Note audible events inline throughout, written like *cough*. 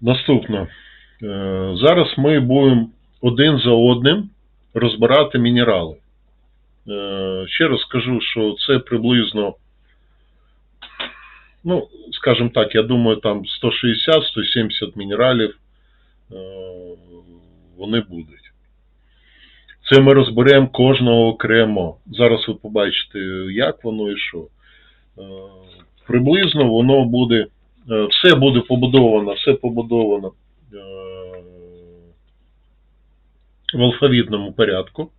Наступно. Е, Зараз ми будемо один за одним розбирати мінерали. Е, Ще раз скажу, що це приблизно, ну, скажімо так, я думаю, там 160-170 мінералів е, вони будуть. Це ми розберемо кожного окремо. Зараз ви побачите, як воно і що. Приблизно воно буде, все буде побудовано, все побудовано е, в алфавітному порядку.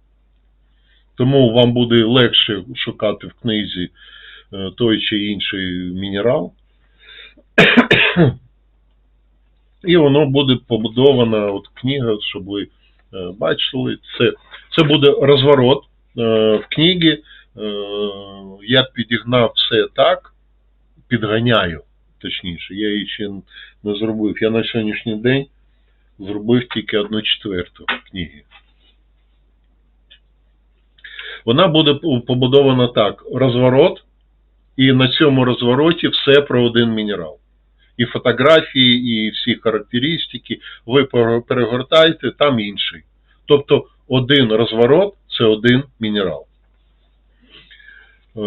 Тому вам буде легше шукати в книзі е, той чи інший мінерал. І воно буде побудована от книга, щоб ви е, бачили. Це, це буде розворот е, в книгі. Е, Я підігнав все так, підганяю, точніше. Я її ще не зробив. Я на сьогоднішній день зробив тільки одну четверту книги. Вона буде побудована так: розворот, і на цьому розвороті все про один мінерал. І фотографії, і всі характеристики. Ви перегортаєте, там інший. Тобто один розворот це один мінерал. Е,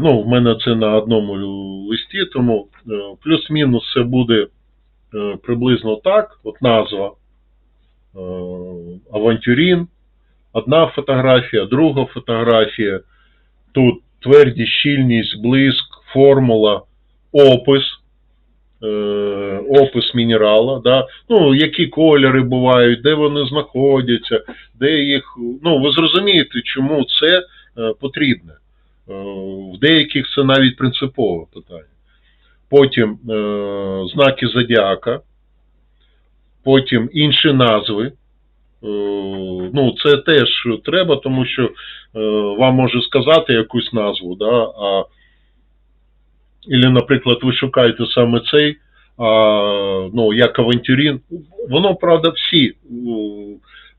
Ну, в мене це на одному листі, тому е, плюс-мінус це буде е, приблизно так. От назва авантюрін, одна фотографія, друга фотографія. Тут твердість, щільність, блиск, формула, опис. Опис мінерала, да? ну, які кольори бувають, де вони знаходяться, де їх. Ну, ви зрозумієте, чому це потрібне. Е, В деяких це навіть принципове питання. Потім е, знаки зодіака, потім інші назви. Е, Ну, це теж треба, тому що е, вам може сказати якусь назву, да, а Ілі, наприклад, ви шукаєте саме цей, а, ну, як авантюрін. Воно, правда, всі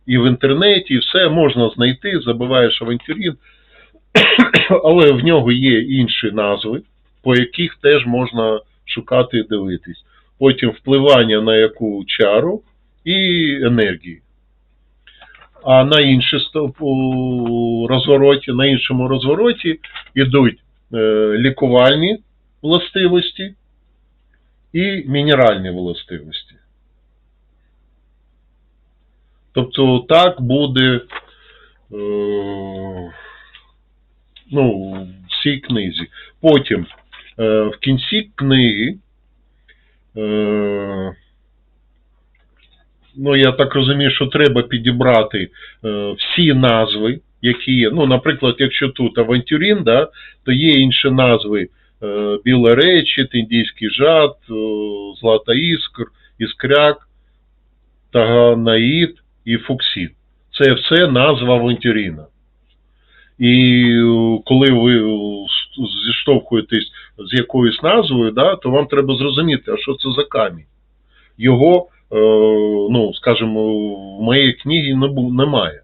і в інтернеті, і все можна знайти, забиваєш авантюрін, *coughs* але в нього є інші назви, по яких теж можна шукати і дивитись. Потім впливання на яку чару і енергії. А на інші розвороті, на іншому розвороті йдуть е, лікувальні властивості і мінеральні властивості. Тобто так буде е, ну, в цій книзі. Потім е, в кінці книги, е, ну я так розумію, що треба підібрати е, всі назви, які є. Ну, наприклад, якщо тут авантюрін, да, то є інші назви е, Біле речі, індійський жад, е, Злата іскр, іскряк, Таганаїд і Фуксід. Це все назва авантюріна. І е, коли ви зіштовхуєтесь з якоюсь назвою, да, то вам треба зрозуміти, а що це за камінь. Його, е, ну, скажімо, в моїй книгі немає.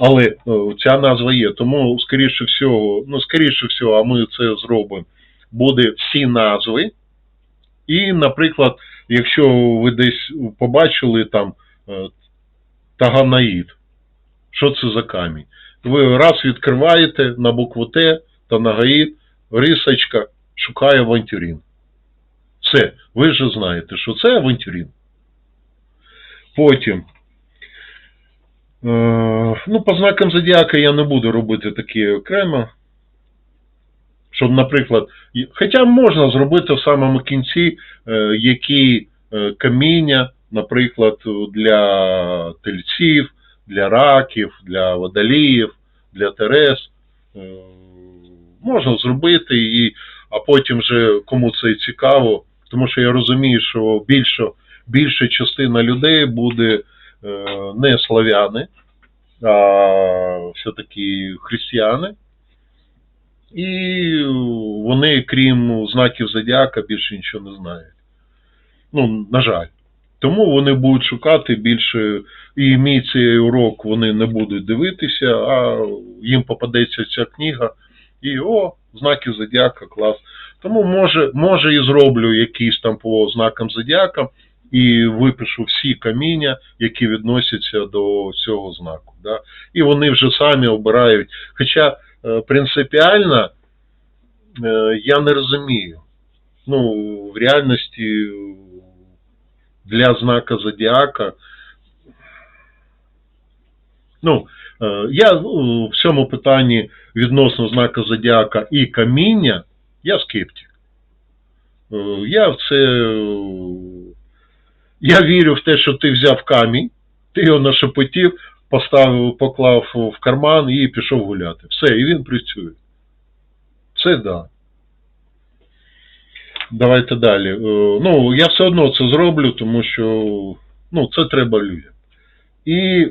Але е, ця назва є. Тому, скоріше всього, ну, скоріше всього, а ми це зробимо, буде всі назви. І, наприклад, якщо ви десь побачили там е, Таганаїд, що це за камінь? Ви раз відкриваєте на букву Т, Танагаїд, рисочка, шукає авантюрін. Все, ви вже знаєте, що це авантюрін. Потім. Е, ну, по знакам зодіака я не буду робити такі окремо. Щоб, наприклад, хоча можна зробити в самому кінці, е, які е, каміння, наприклад, для тельців, для раків, для водоліїв, для терес. Е, Можна зробити, і, а потім вже кому це цікаво, тому що я розумію, що більше, більша частина людей буде е, не славяни, а все-таки християни. І вони, крім знаків зодіака, більше нічого не знають. Ну, на жаль. Тому вони будуть шукати більше, і мій цей урок вони не будуть дивитися, а їм попадеться ця книга, і о, знаки зодіака, клас. Тому може, може і зроблю якийсь там по знакам зодіака, і випишу всі каміння, які відносяться до цього знаку. Да? І вони вже самі обирають. Хоча е, принципіально е, я не розумію. Ну, в реальності для знака зодіака. Ну, е, я е, в цьому питанні відносно знака зодіака і каміння, я скептик. Е, Я в це. Я вірю в те, що ти взяв камінь, ти його нашепотів, поставив, поклав в карман і пішов гуляти. Все, і він працює. Це да. Давайте далі. Е, Ну, я все одно це зроблю, тому що ну, це треба людям. І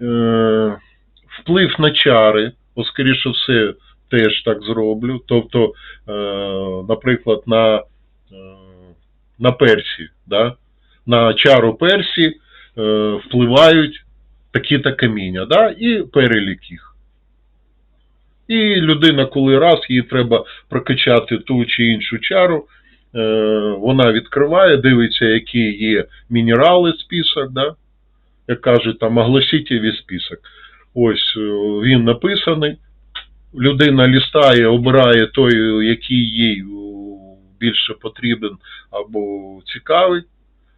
е, вплив на чари, о, скоріше все, теж так зроблю. Тобто, е, наприклад, на, е, на персі, да? на чару персі е, впливають такі-то каміння, да? і перелік їх. І людина, коли раз їй треба прокачати ту чи іншу чару, вона відкриває, дивиться, які є мінерали список, да? як кажуть, там огласіть список. Ось е, він написаний. Людина лістає, обирає той, який їй більше потрібен або цікавий.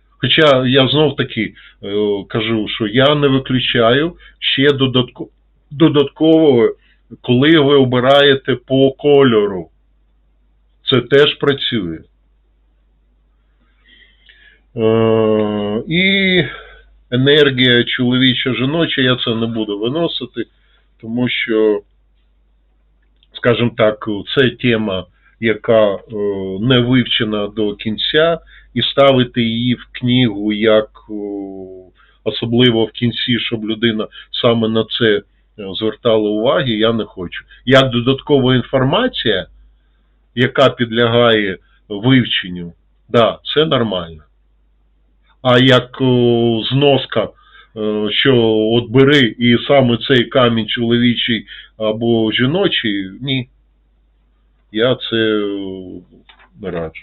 Хоча я знов таки е, кажу, що я не виключаю ще додатко- додатково, коли ви обираєте по кольору. Це теж працює. Е, І енергія чоловіча жіноча, я це не буду виносити, тому що, скажімо так, це тема, яка е, не вивчена до кінця, і ставити її в книгу як особливо в кінці, щоб людина саме на це е, звертала уваги, я не хочу. Як додаткова інформація, яка підлягає вивченню, да, це нормально. А як о, зноска, е, що от бери і саме цей камінь чоловічий або жіночий, ні. Я це е, не раджу.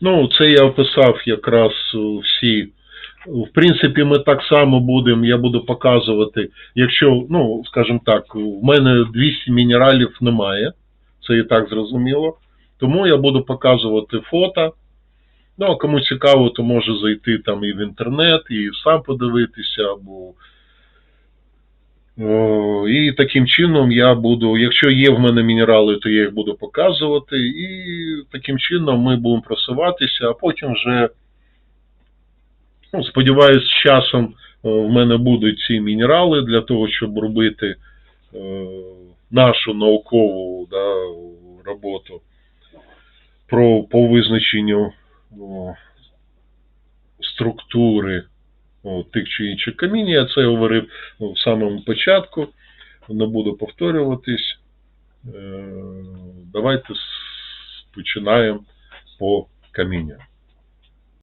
Ну, це я описав якраз е, всі. В принципі, ми так само будемо, я буду показувати, якщо, ну, скажімо так, в мене 200 мінералів немає, це і так зрозуміло. Тому я буду показувати фото. Ну, а кому цікаво, то може зайти там і в інтернет, і сам подивитися, або. І таким чином я буду, якщо є в мене мінерали, то я їх буду показувати, і таким чином ми будемо просуватися, а потім вже, ну, сподіваюсь, з часом в мене будуть ці мінерали для того, щоб робити е, нашу наукову да, роботу про, по визначенню структури тих чи інших камінь. Я це говорив в самому початку, не буду повторюватись. Е, Давайте починаємо по камінням.